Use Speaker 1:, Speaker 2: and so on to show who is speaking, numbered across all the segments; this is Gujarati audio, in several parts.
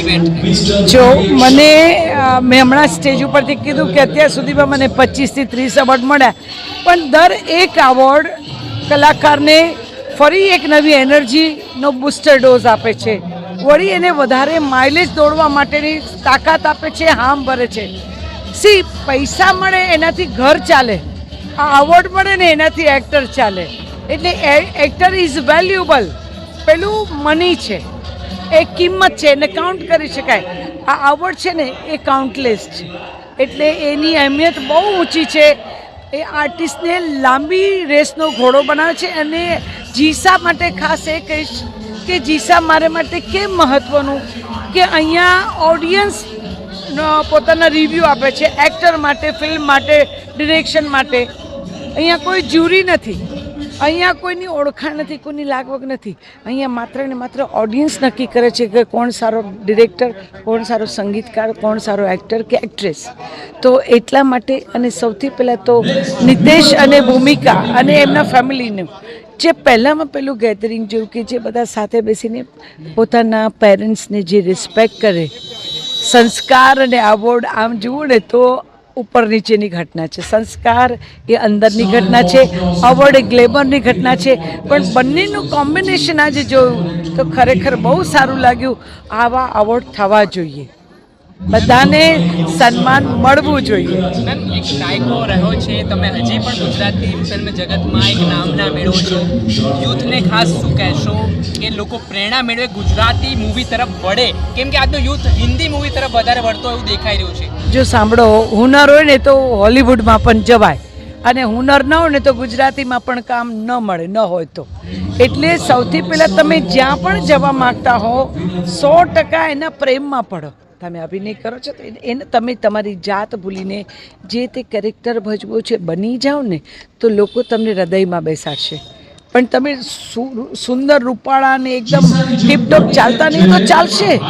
Speaker 1: ઇવેન્ટ
Speaker 2: જો મને મેં હમણાં સ્ટેજ ઉપરથી કીધું કે અત્યાર સુધીમાં મને પચીસથી ત્રીસ એવોર્ડ મળ્યા. પણ દર એક એવોર્ડ કલાકારને ફરી એક નવી એનર્જીનો બૂસ્ટર ડોઝ આપે છે. વળી એને વધારે માઇલેજ દોડવા માટેની તાકાત આપે છે, હામ ભરે છે. સી, પૈસા મળે એનાથી ઘર ચાલે. આ અવોર્ડ મળે ને એનાથી એક્ટર ચાલે. એટલે એક્ટર ઇઝ વેલ્યુબલ પેલું મની છે. એ કિંમત છે એને કાઉન્ટ કરી શકાય. આ આવડ છે ને એ કાઉન્ટલેસ છે. એટલે એની અહેમિયત બહુ ઊંચી છે. એ આર્ટિસ્ટને લાંબી રેસનો ઘોડો બનાવે છે અને જીસા માટે ખાસ એ કહીશ કે જીસા મારે માટે કેમ મહત્ત્વનું કે અહીંયા ઓડિયન્સ પોતાના રિવ્યૂ આપે છે એક્ટર માટે ફિલ્મ માટે ડિરેક્શન માટે. અહીંયા કોઈ જ્યુરી નથી. અહીંયા કોઈની ઓળખાણ નથી, કોઈની લાગવગ નથી. અહીંયા માત્ર ને માત્ર ઓડિયન્સ નક્કી કરે છે કે કોણ સારો ડિરેક્ટર કોણ સારો સંગીતકાર, કોણ સારો એક્ટર કે એક્ટ્રેસ તો એટલા માટે અને સૌથી પહેલાં તો નિતેશ અને ભૂમિકા અને એમના ફેમિલીનું જે પહેલાંમાં પેલું ગેધરિંગ જેવું કે જે બધા સાથે બેસીને પોતાના પેરેન્ટ્સને જે રિસ્પેક્ટ કરે, સંસ્કાર અને અવોર્ડ આમ જુઓ ને તો ઉપર નીચેની ઘટના છે. સંસ્કાર એ અંદરની ઘટના છે અવોર્ડ એ ગ્લેમરની ઘટના છે. પણ બંનેનું કોમ્બિનેશન આજે જોયું તો ખરેખર બહુ સારું લાગ્યું. આવા અવોર્ડ થવા જોઈએ. બધાને સન્માન મળવું જોઈએ.
Speaker 1: મેમ એક દાયકો રહ્યો છે તમે હજી પણ ગુજરાતી ફિલ્મ જગતમાં એક નામના મેળવો છો. યુથને ખાસ શું કહેશો? કે લોકો પ્રેરણા મેળવે ગુજરાતી મૂવી તરફ વળે. કેમ કે આજનો યુથ હિન્દી મૂવી તરફ વધારે વળતો એવું દેખાઈ રહ્યું છે.
Speaker 2: જો સાંભળો હુનર હોય ને તો હોલિવૂડમાં પણ જવાય. અને હુનર ન હોય ને તો ગુજરાતીમાં પણ કામ ન મળે ન હોય તો. એટલે સૌથી પહેલાં તમે જ્યાં પણ જવા માગતા હો સો ટકા એના પ્રેમમાં પડો. તમે અભિનય કરો છો, તો એને- તમે તમારી જાત ભૂલીને જે તે કેરેક્ટર ભજવો છે, બની જાઓ ને, તો લોકો તમને હૃદયમાં બેસાડશે. પણ તમે સુંદર રૂપાળાને એકદમ ટીપટોપ ચાલતા નહીં તો ચાલશે.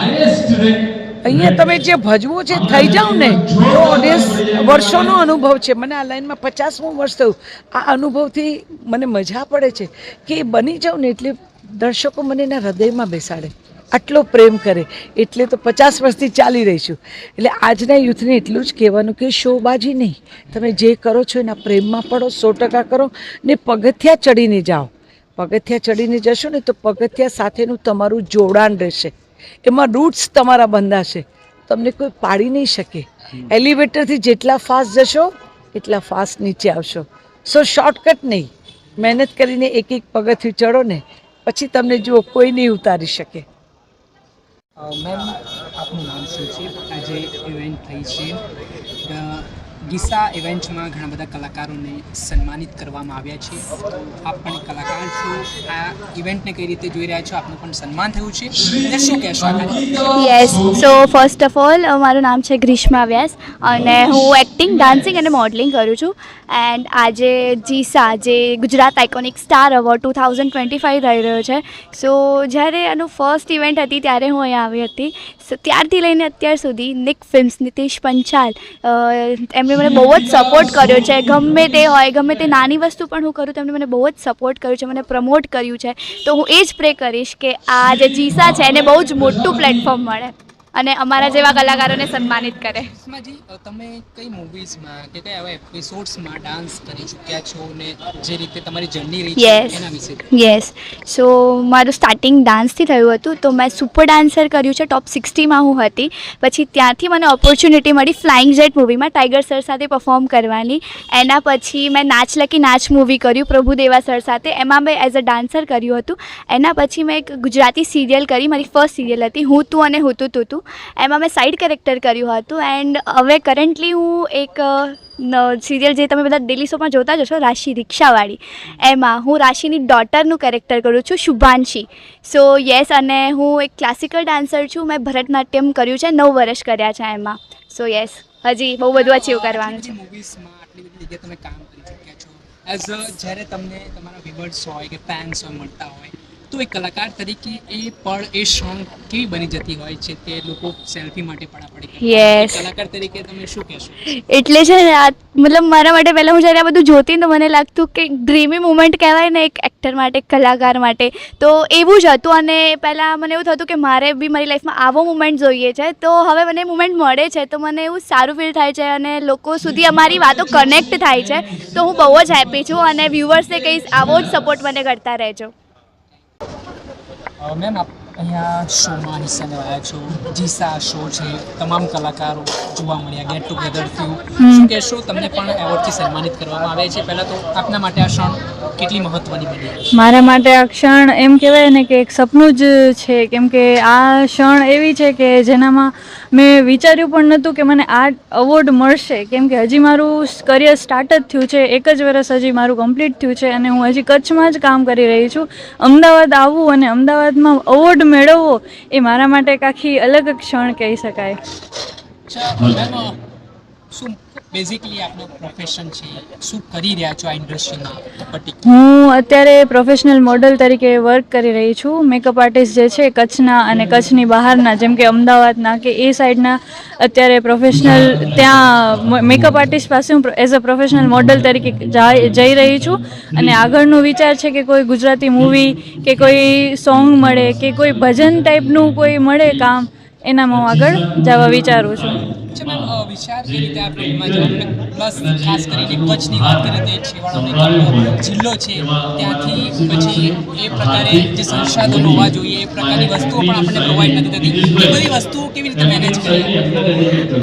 Speaker 2: અહીંયા તમે જે ભજવો છે, થઈ જાઓ ને, તો ઓડિયન્સ વર્ષોનો અનુભવ છે. મને આ લાઈનમાં પચાસમું વર્ષ થયું. આ અનુભવથી મને મજા પડે છે કે બની જાઉં ને એટલે દર્શકો મને એના હૃદયમાં બેસાડે. આટલો પ્રેમ કરે. એટલે તો પચાસ વર્ષથી ચાલી રહીશું. એટલે આજના યુથને એટલું જ કહેવાનું કે શોબાજી નહીં. તમે જે કરો છો એના પ્રેમમાં પડો સો ટકા કરો ને પગથિયા ચડીને જાઓ. પગથિયા ચડીને જશો ને તો પગથિયા સાથેનું તમારું જોડાણ રહેશે. એમાં રૂટ્સ તમારા બંધાશે. તમને કોઈ પાડી નહીં શકે. એલિવેટરથી જેટલા ફાસ્ટ જશો એટલા ફાસ્ટ નીચે આવશો. સો શોર્ટકટ નહીં. મહેનત કરીને એક એક પગથિયું ચડો ને પછી તમને જુઓ કોઈ નહીં ઉતારી શકે.
Speaker 1: મેમ આપનું નામ શું છે? આજે ઇવેન્ટ થઈ છે. ગીસા ઇવેન્ટમાં ઘણા બધા કલાકારોને સન્માનિત કરવામાં આવ્યા છે. તો આપ પણ કલાકાર છો. આ ઇવેન્ટને કઈ રીતે જોઈ રહ્યા છો? આપનું પણ સન્માન થયું છે. અને શું કહેશો
Speaker 3: yes so first of all મારું નામ છે ગ્રીષ્મા વ્યાસ અને હું એક્ટિંગ ડાન્સિંગ અને મોડલિંગ કરું છું. એન્ડ આજે જીસા જે Gujarat iconic star award two thousand twenty five રહી રહ્યો છે. સો જ્યારે આનું ફર્સ્ટ ઇવેન્ટ હતી, ત્યારે હું અહીંયા આવી હતી. સો, ત્યારથી લઈને અત્યાર સુધી નિક ફિલ્મ્સ નીતિશ પંચાલ એમણે મને બહુ જ સપોર્ટ કર્યો છે. ગમે તે હોય, ગમે તે નાની વસ્તુ પણ હું કરું, તેમણે મને બહુ જ સપોર્ટ કર્યો છે, મને પ્રમોટ કર્યું છે. તો હું એ જ પ્રે કરીશ કે આ જે જીસા છે, એને બહુ જ મોટું પ્લેટફોર્મ મળે. અને અમારા જેવા કલાકારોને સન્માનિત કરે.
Speaker 1: તમે કઈ મૂવીઝમાં કે કયા એવા એપિસોડ્સમાં ડાન્સ કરી ચૂક્યા છો ને જે રીતે તમારી જર્ની રહી છે એના વિશે
Speaker 3: યસ સો મારું સ્ટાર્ટિંગ ડાન્સથી થયું હતું તો મેં સુપર ડાન્સર કર્યું છે ટોપ સિક્સટીમાં હું હતી. પછી ત્યાંથી મને ઓપોર્ચ્યુનિટી મળી ફ્લાઇંગ જેટ મૂવીમાં ટાઈગર સર સાથે પરફોર્મ કરવાની. એના પછી મેં નાચ લકી નાચ મૂવી કર્યું પ્રભુદેવા સર સાથે. એમાં મેં એઝ અ ડાન્સર કર્યું હતું. એના પછી મેં એક ગુજરાતી સિરિયલ કરી મારી ફર્સ્ટ સિરિયલ હતી હું તું અને હું તું તું. એમાં મેં સાઇડ કેરેક્ટર કર્યું હતું એન્ડ હવે કરન્ટલી હું એક સિરિયલ જે તમે બધા ડેલી શોમાં જોતા જ રાશિ રિક્ષાવાળી. એમાં હું રાશિની ડોટરનું કેરેક્ટર કરું છું, શુભાંશી. સો યસ અને હું એક ક્લાસિકલ ડાન્સર છું, મેં ભરતનાટ્યમ કર્યું છે, નવ વર્ષ કર્યા છે એમાં. સો યસ હજી બહુ બધું અચીવ કરવાનું છે.
Speaker 1: એઝ જ્યારે તમને તમારા વિવર્સ હોય કે ફેન્સ હોય, મળતા હોય તો એક કલાકાર તરીકે એ પળ એ ક્ષણ કેવી બની જતી હોય છે તે લોકો સેલ્ફી માટે પડાપડી. એક કલાકાર તરીકે તમે શું કહેશો?
Speaker 3: એટલે છે ને આ મતલબ મારા માટે પહેલાં હું જ્યારે આ બધું જોતી ને તો મને લાગતું કે ડ્રીમી મુમેન્ટ કહેવાય ને એક એક્ટર માટે એક કલાકાર માટે. તો એવું જ હતું અને પહેલાં મને એવું થતું કે મારે બી મારી લાઈફમાં આવો મુમેન્ટ જોઈએ છે. તો હવે મને મુમેન્ટ મળે છે તો મને એવું સારું ફીલ થાય છે અને લોકો સુધી અમારી વાતો કનેક્ટ થાય છે. તો હું બહુ જ હેપી છું અને વ્યૂવર્સને કહીશ આવો જ સપોર્ટ મને કરતા રહેજો.
Speaker 1: મેમ આપ અહીંયા શોમાં હિસ્સા લેવાયા છો. જીસા શો છે તમામ કલાકારો જોવા મળ્યા ગેટ ટુગેધર થયું શું કહેશો તમને પણ એવોર્ડથી સન્માનિત કરવામાં આવે છે? પહેલાં તો આપના માટે આ ક્ષણ કેટલી મહત્વની બની?
Speaker 4: મારા માટે આ ક્ષણ એમ કહેવાય ને કે એક સપનું જ છે કેમ કે આ ક્ષણ એવી છે કે જેનામાં મેં વિચાર્યું પણ નહોતું કે મને આ અવોર્ડ મળશે. કેમ કે હજી મારું કરિયર સ્ટાર્ટ જ થયું છે. એક જ વર્ષ હજી મારું કમ્પ્લીટ થયું છે અને હું હજી કચ્છમાં જ કામ કરી રહી છું. અમદાવાદ આવવું અને અમદાવાદમાં અવોર્ડ મેળવવો એ મારા માટે એક આખી અલગ ક્ષણ કહી શકાય.
Speaker 1: શું બેઝિકલી આપનું પ્રોફેશન છે. શું કરી રહ્યા છો આ ઇન્ડસ્ટ્રીમાં
Speaker 4: હું અત્યારે પ્રોફેશનલ મોડલ તરીકે વર્ક કરી રહી છું. મેકઅપ આર્ટિસ્ટ જે છે, કચ્છના અને કચ્છની બહારના, જેમ કે અમદાવાદના કે એ સાઈડના અત્યારે પ્રોફેશનલ ત્યાં મેકઅપ આર્ટિસ્ટ પાસે હું એઝ અ પ્રોફેશનલ મોડલ તરીકે જઈ રહી છું. અને આગળનો વિચાર છે કે કોઈ ગુજરાતી મૂવી કે કોઈ સોંગ મળે કે કોઈ ભજન ટાઈપનું કોઈ મળે કામ, એનામાં હું આગળ જવા વિચારું છું.
Speaker 1: અચ્છા મેમ વિચાર કઈ રીતે આ ફિલ્ડમાં જવાનું પ્લસ ખાસ કરીને કચ્છની વાત કરીએ તો છેવાડાનો જિલ્લો છે ત્યાંથી પછી એ પ્રકારે જે સંસાધનો હોવા જોઈએ એ પ્રકારની વસ્તુઓ પણ આપણને પ્રોવાઈડ નથી થતી. એ બધી વસ્તુઓ કેવી રીતે મેનેજ કરીએ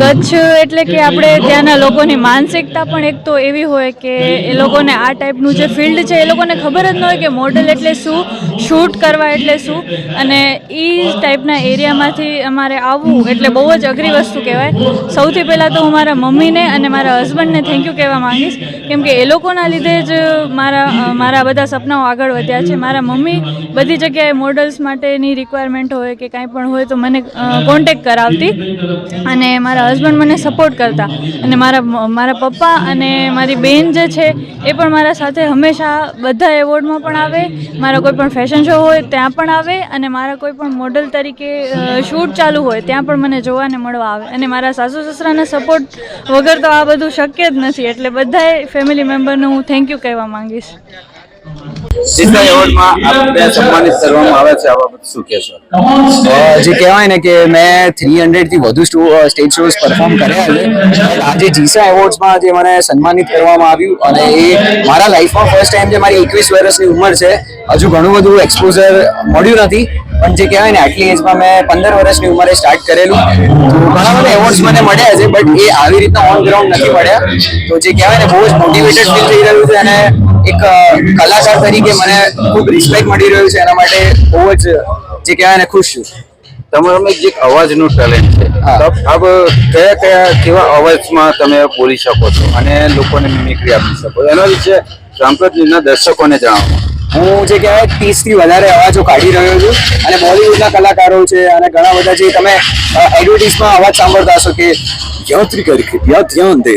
Speaker 4: કચ્છ એટલે કે આપણે ત્યાંના લોકોની માનસિકતા પણ એક તો એવી હોય કે એ લોકોને આ ટાઈપનું જે ફિલ્ડ છે એ લોકોને ખબર જ ન હોય કે મોડલ એટલે શું શૂટ કરવા એટલે શું. અને એ ટાઈપના એરિયામાંથી અમારે આવવું એટલે બહુ જ અઘરી વસ્તુ કહેવાય. સૌથી પહેલાં તો હું મારા મમ્મીને અને મારા હસબન્ડને થેન્ક યુ કહેવા માંગીશ. કેમ કે એ લોકોના લીધે જ મારા મારા બધા સપનાઓ આગળ વધ્યા છે. મારા મમ્મી બધી જગ્યાએ મોડલ્સ માટેની રિક્વાયરમેન્ટ હોય કે કાંઈ પણ હોય તો મને કોન્ટેક કરાવતી અને મારા હસબન્ડ મને સપોર્ટ કરતા. અને મારા મારા પપ્પા અને મારી બેન જે છે એ પણ મારા સાથે હંમેશા બધા એવોર્ડમાં પણ આવે. મારા કોઈ પણ ફેશન શો હોય ત્યાં પણ આવે અને મારા કોઈ પણ મોડલ તરીકે શૂટ ચાલુ હોય ત્યાં પણ મને જોવાને મળવા આવે. અને મારા સાસુ સસરાના સપોર્ટ વગર તો આ બધું શક્ય જ નથી. એટલે બધાએ ફેમિલી મેમ્બરને હું થેન્ક યુ કહેવા માંગીશ.
Speaker 5: જીતા એવોર્ડમાં સન્માનિત કરવામાં આવે છે આ બાબત શું કહેશો?
Speaker 6: જે કહેવાય ને કે મેં થ્રી હંડ્રેડથી વધુ સ્ટેજ શોઝ પરફોર્મ કર્યા છે. આજે જીસા એવોર્ડ્સમાં જે મને સન્માનિત કરવામાં આવ્યું અને એ મારા લાઈફમાં ફર્સ્ટ ટાઈમ જે મારી એકવીસ વર્ષની ઉંમર છે, હજુ ઘણું બધું એક્સપોઝર મળ્યું નથી. પણ જે કહેવાય ને, આટલી એજમાં મેં પંદર વર્ષની ઉંમરે સ્ટાર્ટ કરેલું. ઘણા બધા એવોર્ડ્સ મને મળ્યા છે બટ એ આવી રીતના ઓન ગ્રાઉન્ડ નથી મળ્યા. તો જે કહેવાય ને, બહુ જ મોટિવેટેડ ફીલ થઈ રહ્યું છે અને એક કલાકાર તરીકે તરીકે મને ખૂબ રિસ્પેક્ટ મળી રહ્યું છે એના માટે બહુ જ જે કહેવાય ને ખુશ છું.
Speaker 5: તમારો જે અવાજનું ટેલેન્ટ છે. અબ કયા કયા કેવા અવાજમાં તમે બોલી શકો છો અને લોકોને મિમિક્રી આપી શકો એનો વિશે રામપ્રતના દર્શકોને જાણો
Speaker 6: હું જે કહેવાય ત્રીસથી વધારે અવાજો કાઢી રહ્યો છું અને બોલિવૂડના કલાકારો છે અને ઘણા બધા જે તમે એડવર્ટીઝમાં અવાજ સાંભળતા હશો કે યાત્રી કરી યાદ ધ્યાન દે.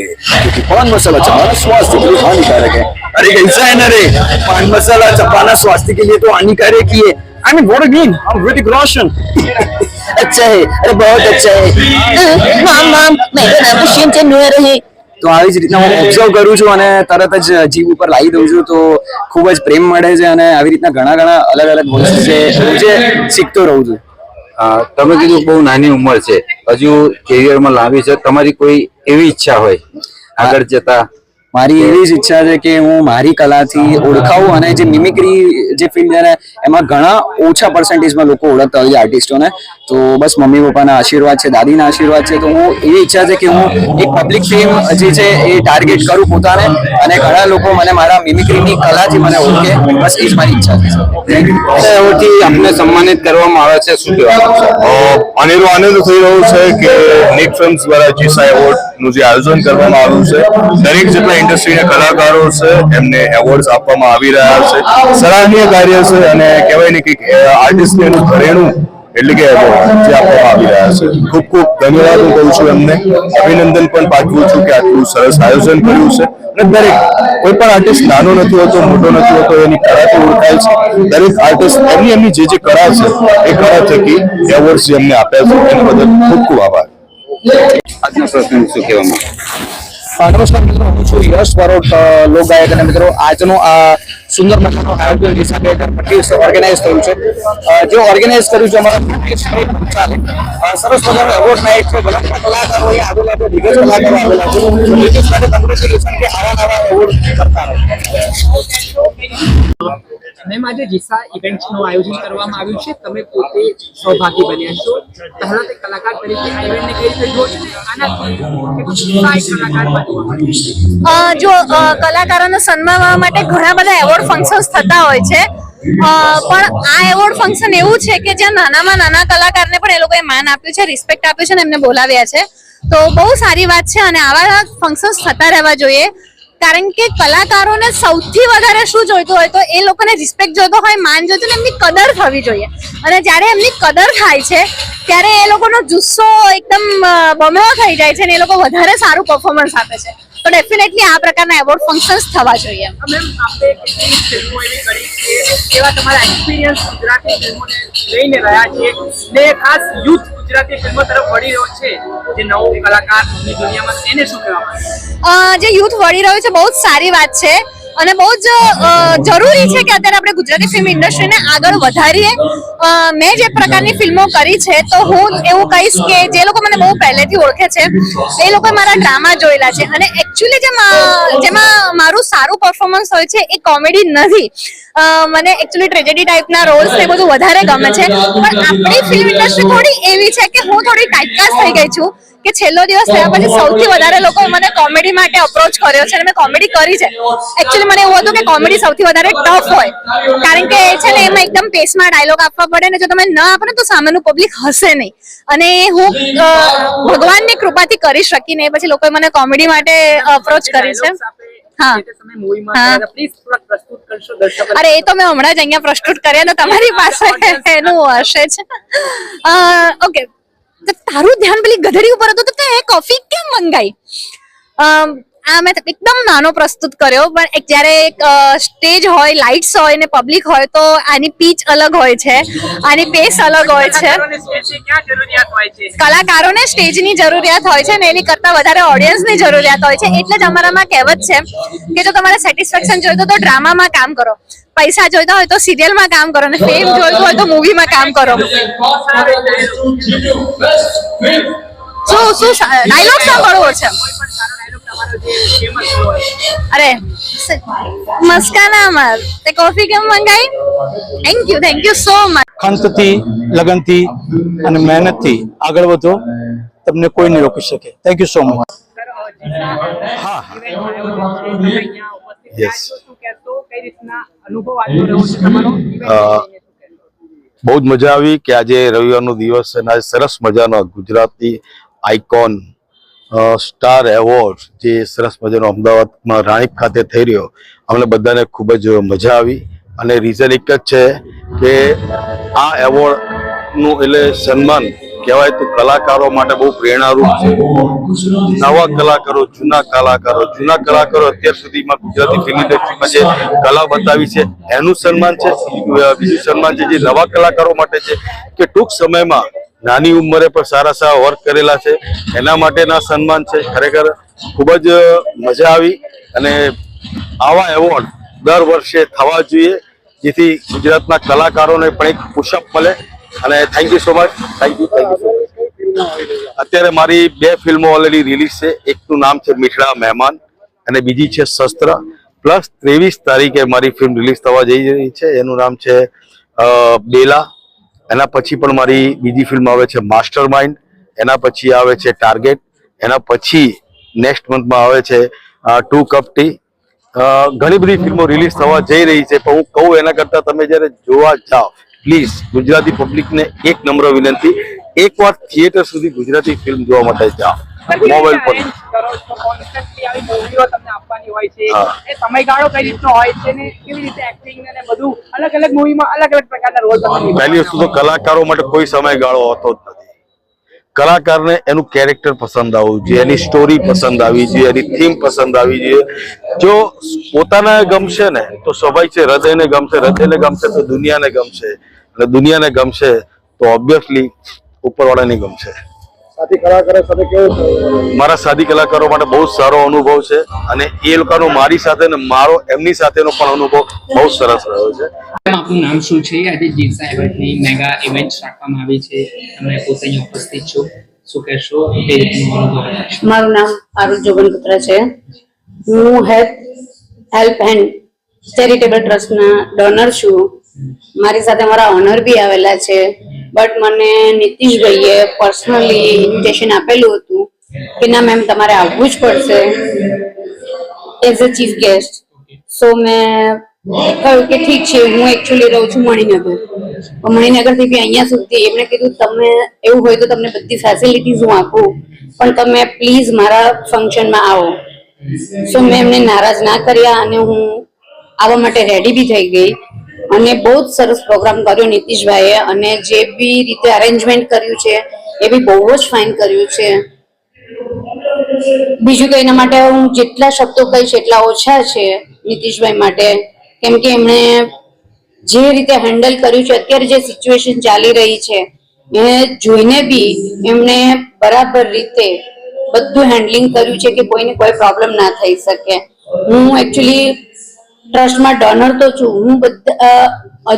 Speaker 6: કોણ મસાલા છે મારા સ્વાસ્થ્ય હાનિકારક હે. अरे कैसा है ना रे पान मसाला चबाना स्वास्थ्य के लिए तो हानिकारक ही है I mean what again I am Hrithik Roshan अच्छा है अरे बहुत अच्छा है
Speaker 7: माम माम मेरा नाम तो शिव चंदुआ रहे
Speaker 6: તો આવી જ રીતના હું ઓબ્ઝર્વ કરું છું અને તરત જ જીવ ઉપર લાવી દઉં છું તો ખૂબ જ પ્રેમ મળે છે અને આવી રીતના ઘણા ઘણા અલગ અલગ વસ્તુ છે હું જે શીખતો રહું છું
Speaker 5: અ, તમે કીધું બહુ નાની ઉંમર છે હજુ કેરિયરમાં લાંબી છે તમારી કોઈ એવી ઈચ્છા હોય આગળ જતા
Speaker 6: મારી એવી જ ઈચ્છા છે કે હું મારી કલાથી ઓળખાવું અને જે મિમિક્રી જે ફિલ્ડ છે ને એમાં ઘણા ઓછા પર્સન્ટેજમાં લોકો ઓળખતા હોય છે આર્ટિસ્ટોને તો બસ મમ્મી પપ્પાના આશીર્વાદ છે દાદીના આશીર્વાદ છે. તો હું એવી ઈચ્છા છે કે હું એક પબ્લિક ફેમ જે છે એ ટાર્ગેટ કરું પોતાને અને ઘણા લોકો મને મારા મિમિક્રીની કલાથી મને ઓળખે. બસ એ જ મારી ઈચ્છા છે.
Speaker 5: એવોર્ડથી આપને સન્માનિત કરવામાં આવે છે. શું કહેવાનું?
Speaker 8: અ, અનેરો આનંદ થઈ રહ્યો છે કે નિક ફિલ્મ્સ દ્વારા જીસા એવોર્ડ નું જે આયોજન કરવામાં આવ્યું છે, દરેક જેટલા ઇન્ડસ્ટ્રીના કલાકારો છે, એમને એવોર્ડ્સ આપવામાં આવી રહ્યા છે. સરાહનીય કાર્ય છે અને કહેવાય ને કે આર્ટિસ્ટને એનું ઘરેણું એટલે કે એવોર્ડ જે આપવામાં આવી રહ્યા છે. ખૂબ ખૂબ ધન્યવાદ હું કહું છું એમને. અભિનંદન પણ પાઠવું છું કે આટલું સરસ આયોજન કર્યું છે. અને દરેક, કોઈ પણ આર્ટિસ્ટ નાનો નથી હોતો, મોટો નથી હોતો, એની કળાથી ઓળખાય છે. દરેક આર્ટિસ્ટ એમની એમની જે જે કળા છે, એ કળા થકી એવોર્ડ જે એમને આપ્યા છે, એના બદલ ખૂબ ખૂબ આભાર.
Speaker 5: શું
Speaker 6: કહેવામાં નમસ્કાર મિત્રો હું છું યશ બારોટ અ, લોક ગાયક અને મિત્રો આજનો આ સુંદર મજાનો આયોજન પચીસ ઓર્ગેનાઇઝ કર્યું છે. જે ઓર્ગેનાઇઝ કર્યું છે અમારા સરસ મજાનો એવોર્ડ નાઇટ છે. બધા કલાકારો અહીંયા આવેલા છે આવેલા છે. દિગ્ગજ કે કરતા
Speaker 1: મેમ આજે જીસા ઇવેન્ટનું આયોજન કરવામાં આવ્યું છે, તમે પોતે સૌભાગી બન્યા છો. પહેલા તે કલાકાર તરીકે આ ઇવેન્ટને કઈ રીતે જુઓ છો?
Speaker 9: જો કલાકારોને સન્માનવા માટે ઘણા બધા એવોર્ડ ફંક્શન્સ થતા હોય છે. પણ આ એવોર્ડ ફંક્શન એવું છે કે જ્યાં નાનામાં નાના કલાકારને પણ એ લોકોએ માન આપ્યું છે, રિસ્પેક્ટ આપ્યું છે અને એમને બોલાવ્યા છે. તો બહુ સારી વાત છે અને આવા ફંક્શન્સ થતા રહેવા જોઈએ. કારણ કે કલાકારોને સૌથી વધારે શું જોઈતું હોય તો એ લોકોને રિસ્પેક્ટ જોઈતો હોય માન જોઈતું હોય, એમની કદર થવી જોઈએ. અને જ્યારે એમની કદર થાય છે ત્યારે એ લોકોનો જુસ્સો એકદમ બમણો થઈ જાય છે અને એ લોકો વધારે સારું પરફોર્મન્સ આપે છે. તો ડેફિનેટલી આ પ્રકારના એવોર્ડ ફંક્શન્સ થવા જોઈએ.
Speaker 1: એવી તમારા એક્સપિરિયન્સ ગુજરાતી ફિલ્મોને લઈને રહ્યા છે ને ખાસ યુથ ગુજરાતી ફિલ્મો તરફ વળી રહ્યો છે. જે નવો કલાકાર દુનિયામાં એને શું કહેવા
Speaker 9: જે યુથ વળી રહ્યો છે, બહુ જ સારી વાત છે. અને બહુ જ જરૂરી છે કે અત્યારે આપણે ગુજરાતી ફિલ્મ ઇન્ડસ્ટ્રીને આગળ વધારીએ. મેં જે પ્રકારની ફિલ્મો કરી છે, તો હું એવું કહીશ કે જે લોકો મને બહુ પહેલેથી ઓળખે છે, એ લોકોએ મારા ડ્રામા જોયેલા છે. અને એકચ્યુઅલી જેમાં મારું સારું પરફોર્મન્સ હોય છે, એ કોમેડી નથી. મને એકચ્યુઅલી ટ્રેજેડી ટાઈપના રોલ્સ એ બધું વધારે ગમે છે. પણ આપણી ફિલ્મ ઇન્ડસ્ટ્રી થોડી એવી છે કે હું થોડી ટાઈપકાસ્ટ થઈ ગઈ છું. કે છેલ્લો દિવસ થયા પછી સૌથી વધારે લોકો મને કોમેડી માટે અપ્રોચ કર્યો છે અને મેં કોમેડી કરી છે. એકચ્યુઅલી મને એવું હતું કે કોમેડી સૌથી વધારે ટફ હોય. કારણ કે છે ને એમાં એકદમ પેસમાં ડાયલોગ આપવા પડે ને જો તમે ન આપો ને તો સામેનું પબ્લિક હશે નહીં. અને હું ભગવાનની કૃપાથી કરી શકી નહીં પછી લોકોએ મને કોમેડી માટે અપ્રોચ કરી છે. અરે એ તો મેં હમણાં જ અહીંયા પ્રસ્તુત કર્યા તમારી પાસે એનું હશે જ. ઓકે તારું ધ્યાન પેલી ગધેડી ઉપર હતું તો તે કોફી કેમ મંગાઈ? આ મેં એકદમ નાનો પ્રસ્તુત કર્યો પણ એક જ્યારે એક સ્ટેજ હોય લાઇટ્સ હોય ને પબ્લિક હોય તો આની પીચ અલગ હોય છે આની પેસ અલગ હોય છે.
Speaker 1: કલાકારોને સ્ટેજની જરૂરિયાત હોય છે?
Speaker 9: કલાકારોને સ્ટેજની જરૂરિયાત હોય છે ને એની કરતાં વધારે ઓડિયન્સની જરૂરિયાત હોય છે એટલે જ અમારામાં કહેવત છે કે જો તમારે સેટિસ્ફેક્શન જોઈતું તો ડ્રામામાં કામ કરો. પૈસા જોઈતા હોય તો સિરિયલમાં કામ કરો અને ફેમ જોઈતું હોય તો મૂવીમાં કામ કરો. શું શું ડાયલોગ સાંભળવો છે? અરે મસ્કાના અમર. તે કોફી કેમ મંગાઈ? Thank you thank you so much
Speaker 10: ખંતથી લગનથી અને મહેનતથી આગળ વધો. તમને કોઈ નહીં રોકી શકે. થેન્ક યુ સો મચ
Speaker 8: હા. Yes. બહુ જ મજા આવી કે આજે રવિવારનો દિવસ અને આજે સરસ મજાનો ગુજરાતી આઇકોન સ્ટાર એવોર્ડ જે સરસ મજાનો અમદાવાદમાં રાણીપ ખાતે થઈ રહ્યો. અમને બધાને ખૂબ જ મજા આવી અને રીઝન એક જ છે કે આ એવોર્ડનું એટલે સન્માન કહેવાય તો કલાકારો માટે બહુ પ્રેરણારૂપ છે. નવા કલાકારો, જૂના કલાકારો જૂના કલાકારો અત્યાર સુધીમાં ગુજરાતી ફિલ્મ ઇન્ડસ્ટ્રીમાં જે કલા બતાવી છે, એનું સન્માન છે, બીજું સન્માન છે, જે નવા કલાકારો માટે છે, કે ટૂંક સમયમાં નાની ઉંમરે પણ સારા સારા વર્ક કરેલા છે, એના માટેના સન્માન છે. ખરેખર ખૂબ જ મજા આવી અને આવા એવોર્ડ દર વર્ષે થવા જોઈએ, જેથી ગુજરાતના કલાકારોને પણ એક પુશઅપ મળે. અને thank you so much thank you thank you so much અત્યારે મારી બે ફિલ્મો ઓલરેડી રિલીઝ છે. એકનું નામ છે મીઠડા મહેમાન અને બીજી છે શસ્ત્ર. પ્લસ ત્રેવીસ તારીખે મારી ફિલ્મ રિલીઝ થવા જઈ રહી છે. એનું નામ છે બેલા. એના પછી પણ મારી બીજી ફિલ્મ આવે છે માસ્ટર માઇન્ડ એના પછી આવે છે ટાર્ગેટ એના પછી નેક્સ્ટ મંથમાં આવે છે ટુ કપ ટી ઘણી બધી ફિલ્મો રિલીઝ થવા જઈ રહી છે. પણ હું કહું એના કરતાં તમે જ્યારે જોવા જાઓ પ્લીઝ ગુજરાતી પબ્લિકને એક નમ્ર વિનંતી એકવાર થિયેટર સુધી ગુજરાતી ફિલ્મ જોવા માટે જાઓ. મોબાઈલ પર.
Speaker 1: ને.
Speaker 8: પહેલી વસ્તુ તો કલાકારો માટે કોઈ સમયગાળો હોતો જ નથી. કલાકારને એનું કેરેક્ટર પસંદ આવવું જોઈએ એની સ્ટોરી પસંદ આવી જોઈએ એની થીમ પસંદ આવી જોઈએ. જો પોતાને ગમશે ને તો સ્વાભાવિક છે હૃદયને ગમશે હૃદયને ગમશે તો દુનિયાને ગમશે. અને દુનિયાને ગમશે તો ઓબ્વિયસલી ઉપરવાળાને ગમશે. મારા સાદી કલાકારો માટે બહુ સારો અનુભવ છે અને એ લોકોનો મારી સાથે ને મારો એમની સાથેનો પણ અનુભવ બહુ સરસ રહ્યો છે.
Speaker 1: આપનું નામ શું છે? આજે જીસા ઇવેન્ટની મેગા ઇવેન્ટ રાખવામાં આવી છે. તમે પોતે અહીં ઉપસ્થિત છો. શું કહેશો? એ.
Speaker 7: મારું નામ આરુષ જોગનપુત્રા છે. હું હેલ્પ હેલ્પ એન્ડ ચેરિટેબલ ટ્રસ્ટના ડોનર છું. મારી સાથે મારા ઓનર બી આવેલા છે. બટ મને નીતિશભાઈએ પર્સનલી ઇન્વિટેશન આપેલું હતું કે ના મેમ તમારે આવવું જ પડશે as a chief guest so મેં કહ્યું કે ઠીક છે, હું એકચ્યુઅલી રહું છું મણિનગર. મણિનગરથી બી અહીંયા સુધી એમણે કીધું, તમે એવું હોય તો તમને બધી ફેસિલિટીઝ હું આપું, પણ તમે પ્લીઝ મારા ફંક્શનમાં આવો. સો મેં એમને નારાજ ના કર્યા અને હું આવવા માટે રેડી બી થઈ ગઈ. અને બહુ જ સરસ પ્રોગ્રામ કર્યો નીતિશભાઈએ અને જે બી રીતે અરેન્જમેન્ટ કર્યું છે, એ બી બહુ જ ફાઇન કર્યું છે. બીજું તો એના માટે હું જેટલા શબ્દો કહીશ એટલા ઓછા છે નીતિશભાઈ માટે. કેમ કે એમણે જે રીતે હેન્ડલ કર્યું છે, અત્યારે જે સિચ્યુએશન ચાલી રહી છે, એ જોઈને બી એમણે બરાબર રીતે બધું હેન્ડલિંગ કર્યું છે કે કોઈને કોઈ પ્રોબ્લેમ ના થઈ શકે. હું એકચ્યુઅલી ટ્રસ્ટમાં ડોનર તો છું. હું બધા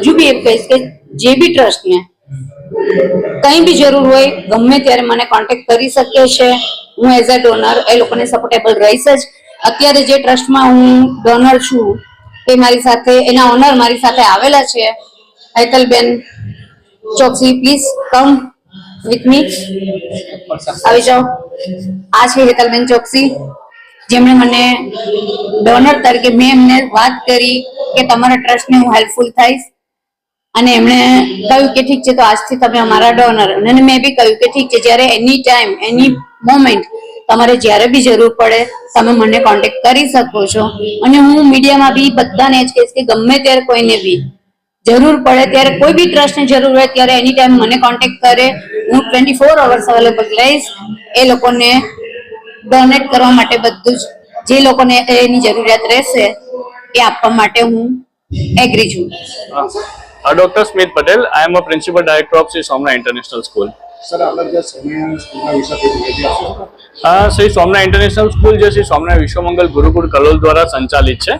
Speaker 7: હજુ બી એમ કહીશ કે જે બી ટ્રસ્ટને કંઈ બી જરૂર હોય ગમે ત્યારે મને કોન્ટેક્ટ કરી શકે છે. હું એઝ અ ડોનર એ લોકોને સપોર્ટેબલ રહીશ જ. અત્યારે જે ટ્રસ્ટમાં હું ડોનર છું એ મારી સાથે એના ઓનર મારી સાથે આવેલા છે. Hetalben Choksi please come with me આવી જાઓ. આ છે હેતલબેન ચોકસી. જેમણે મને ડોનર તરીકે મેં એમને વાત કરી કે તમારા ટ્રસ્ટને હું હેલ્પફુલ થઈશ. અને એમણે કહ્યું કે ઠીક છે, તો આજથી તમે અમારા ડોનર અને મેં બી કહ્યું કે ઠીક છે, જ્યારે એની ટાઈમ એની મોમેન્ટ તમારે જ્યારે બી જરૂર પડે, તમે મને કોન્ટેક્ટ કરી શકો છો. અને હું મીડિયામાં બી બધાને જ કહીશ કે ગમે ત્યારે કોઈને બી જરૂર પડે, ત્યારે કોઈ બી ટ્રસ્ટને જરૂર હોય, ત્યારે એની ટાઈમ મને કોન્ટેક્ટ કરે. હું ટ્વેન્ટી ફોર અવર્સ અવેલેબલ રહીશ એ લોકોને ડોનેટ કરવા માટે બધું જ જે લોકોને એની જરૂરિયાત રહેશે એ આપવા માટે હું એગ્રી છું
Speaker 11: Uh, Dr. Smith Patel. I am a principal director of Sri Somna International School. અ, શ્રી સોમના ઇન્ટરનેશનલ સ્કૂલ જે શ્રી સોમના વિશ્વમંગલ ગુરુકુળ કલોલ દ્વારા સંચાલિત છે.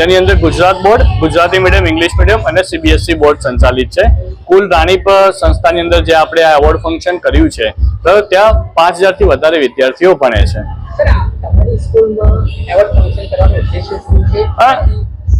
Speaker 11: જેની અંદર Gujarat board Gujarati medium English medium અને સીબીએસઈ બોર્ડ સંચાલિત છે. કુલ રાણીપ સંસ્થાની અંદર જે આપણે આ એવોર્ડ ફંક્શન કર્યું છે તો ત્યાં પાંચ હજારથી વધારે વિદ્યાર્થીઓ ભણે છે.
Speaker 1: સર આ તમારી સ્કૂલમાં એવોર્ડ ફંક્શન કરવાનો ઉદ્દેશ્ય શું છે?
Speaker 11: હા.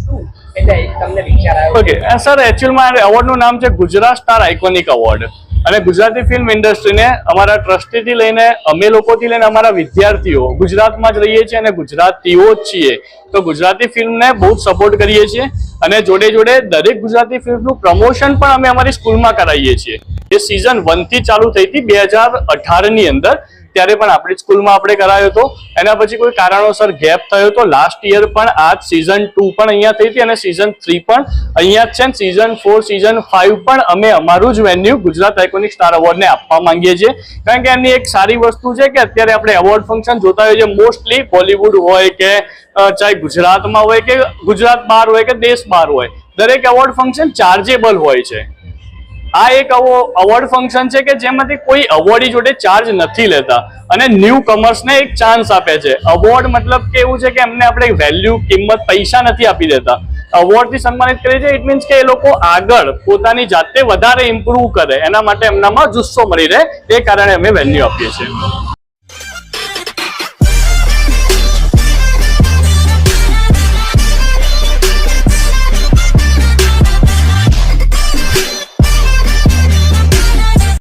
Speaker 1: શું? એટલે તમને વિચાર આવ્યો.
Speaker 11: ઓકે સર એકચ્યુઅલમાં એવોર્ડનું નામ છે ગુજરાત સ્ટાર આઇકોનિક એવોર્ડ. અને ગુજરાતી ફિલ્મ ઇન્ડસ્ટ્રીને અમારા ટ્રસ્ટીથી લઈને અમે લોકોથી લઈને અમારા વિદ્યાર્થીઓ ગુજરાતમાં જ રહીએ છીએ અને ગુજરાતીઓ જ છીએ. તો ગુજરાતી ફિલ્મને બહુ જ સપોર્ટ કરીએ છીએ અને જોડે જોડે દરેક ગુજરાતી ફિલ્મનું પ્રમોશન પણ અમે અમારી સ્કૂલમાં કરાવીએ છીએ. એ સિઝન વનથી ચાલુ થઈ હતી બે હજાર અઢારની અંદર ત્યારે પણ આપણી સ્કૂલમાં આપણે કરાયો હતો. એના પછી કોઈ કારણોસર ગેપ થયો હતો લાસ્ટ યર પણ આ સિઝન ટુ પણ અહીંયા થઈ હતી અને સિઝન થ્રી પણ અહીંયા જ છે ને સિઝન ફોર સિઝન ફાઇવ પણ અમે અમારું જ વેન્યુ ગુજરાત આઇકોનિક સ્ટાર એવોર્ડને આપવા માંગીએ છીએ. કારણ કે એની એક સારી વસ્તુ છે કે અત્યારે આપણે એવોર્ડ ફંક્શન જોતા હોઈએ છીએ. મોસ્ટલી બોલિવૂડ હોય કે ચાહે ગુજરાતમાં હોય કે ગુજરાત બહાર હોય કે દેશ બહાર હોય. દરેક એવોર્ડ ફંક્શન ચાર્જેબલ હોય છે. આ એક અવોર્ડ ફંક્શન છે કે જેમાંથી કોઈ અવોર્ડી જોડે ચાર્જ નથી લેતા. અને ન્યૂ કમર્સને એક ચાન્સ આપે છે. અવોર્ડ મતલબ કે એવું છે કે એમને આપણે વેલ્યુ કિંમત પૈસા નથી આપી દેતા. અવોર્ડથી સન્માનિત કરીએ છીએ ઇટ મીન્સ કે એ લોકો આગળ પોતાની જાતે વધારે ઇમ્પ્રૂવ કરે. એના માટે એમનામાં જુસ્સો મળી રહે. એ કારણે અમે વેલ્યુ આપીએ છીએ.